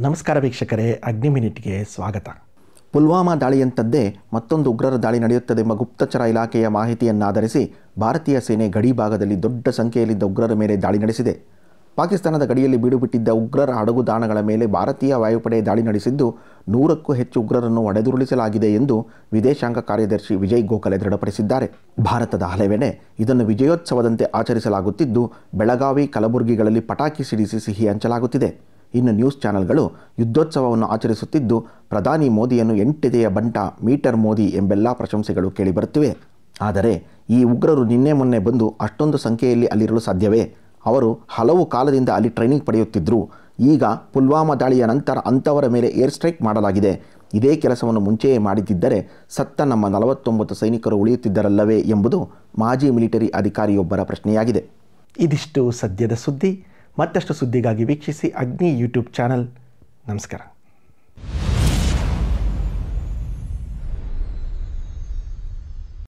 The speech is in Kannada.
ನಮಸ್ಕಾರ ವೀಕ್ಷಕರೇ, ಅಗ್ನಿ ಮಿನಿಟ್ಗೆ ಸ್ವಾಗತ. ಪುಲ್ವಾಮಾ ದಾಳಿಯಂತದ್ದೇ ಮತ್ತೊಂದು ಉಗ್ರರ ದಾಳಿ ನಡೆಯುತ್ತದೆಂಬ ಗುಪ್ತಚರ ಇಲಾಖೆಯ ಮಾಹಿತಿಯನ್ನಾಧರಿಸಿ ಭಾರತೀಯ ಸೇನೆ ಗಡಿ ಭಾಗದಲ್ಲಿ ದೊಡ್ಡ ಸಂಖ್ಯೆಯಲ್ಲಿದ್ದ ಉಗ್ರರ ಮೇಲೆ ದಾಳಿ ನಡೆಸಿದೆ. ಪಾಕಿಸ್ತಾನದ ಗಡಿಯಲ್ಲಿ ಬೀಡುಬಿಟ್ಟಿದ್ದ ಉಗ್ರರ ಹಡಗುದಾಣಗಳ ಮೇಲೆ ಭಾರತೀಯ ವಾಯುಪಡೆ ದಾಳಿ ನಡೆಸಿದ್ದು, ನೂರಕ್ಕೂ ಹೆಚ್ಚು ಉಗ್ರರನ್ನು ಹೊಡೆದುರುಳಿಸಲಾಗಿದೆ ಎಂದು ವಿದೇಶಾಂಗ ಕಾರ್ಯದರ್ಶಿ ವಿಜಯ್ ಗೋಖಲೆ ದೃಢಪಡಿಸಿದ್ದಾರೆ. ಭಾರತದ ಹಲವೆಡೆ ಇದನ್ನು ವಿಜಯೋತ್ಸವದಂತೆ ಆಚರಿಸಲಾಗುತ್ತಿದ್ದು, ಬೆಳಗಾವಿ ಕಲಬುರಗಿಗಳಲ್ಲಿ ಪಟಾಕಿ ಸಿಡಿಸಿ ಸಿಹಿ ಹಂಚಲಾಗುತ್ತಿದೆ. ಇನ್ನು ನ್ಯೂಸ್ ಚಾನೆಲ್ಗಳು ಯುದ್ಧೋತ್ಸವವನ್ನು ಆಚರಿಸುತ್ತಿದ್ದು, ಪ್ರಧಾನಿ ಮೋದಿಯನ್ನು ಎಂಟೆದೆಯ ಬಂಟ ಮೀಟರ್ ಮೋದಿ ಎಂಬೆಲ್ಲ ಪ್ರಶಂಸೆಗಳು ಕೇಳಿಬರುತ್ತಿವೆ. ಆದರೆ ಈ ಉಗ್ರರು ನಿನ್ನೆ ಮೊನ್ನೆ ಬಂದು ಅಷ್ಟೊಂದು ಸಂಖ್ಯೆಯಲ್ಲಿ ಅಲ್ಲಿರಲು ಸಾಧ್ಯವೇ? ಅವರು ಹಲವು ಕಾಲದಿಂದ ಅಲ್ಲಿ ಟ್ರೈನಿಂಗ್ ಪಡೆಯುತ್ತಿದ್ದರು ಈಗ ಪುಲ್ವಾಮಾ ದಾಳಿಯ ನಂತರ ಅಂಥವರ ಮೇಲೆ ಏರ್ ಸ್ಟ್ರೈಕ್ ಮಾಡಲಾಗಿದೆ. ಇದೇ ಕೆಲಸವನ್ನು ಮುಂಚೆಯೇ ಮಾಡಿದ್ದಿದ್ದರೆ ಸತ್ತ ನಮ್ಮ ನಲವತ್ತೊಂಬತ್ತು ಸೈನಿಕರು ಉಳಿಯುತ್ತಿದ್ದರಲ್ಲವೇ ಎಂಬುದು ಮಾಜಿ ಮಿಲಿಟರಿ ಅಧಿಕಾರಿಯೊಬ್ಬರ ಪ್ರಶ್ನೆಯಾಗಿದೆ. ಇದಿಷ್ಟು ಸದ್ಯದ ಸುದ್ದಿ. ಮತ್ತಷ್ಟು ಸುದ್ದಿಗಾಗಿ ವೀಕ್ಷಿಸಿ ಅಗ್ನಿ ಯೂಟ್ಯೂಬ್ ಚಾನಲ್. ನಮಸ್ಕಾರ.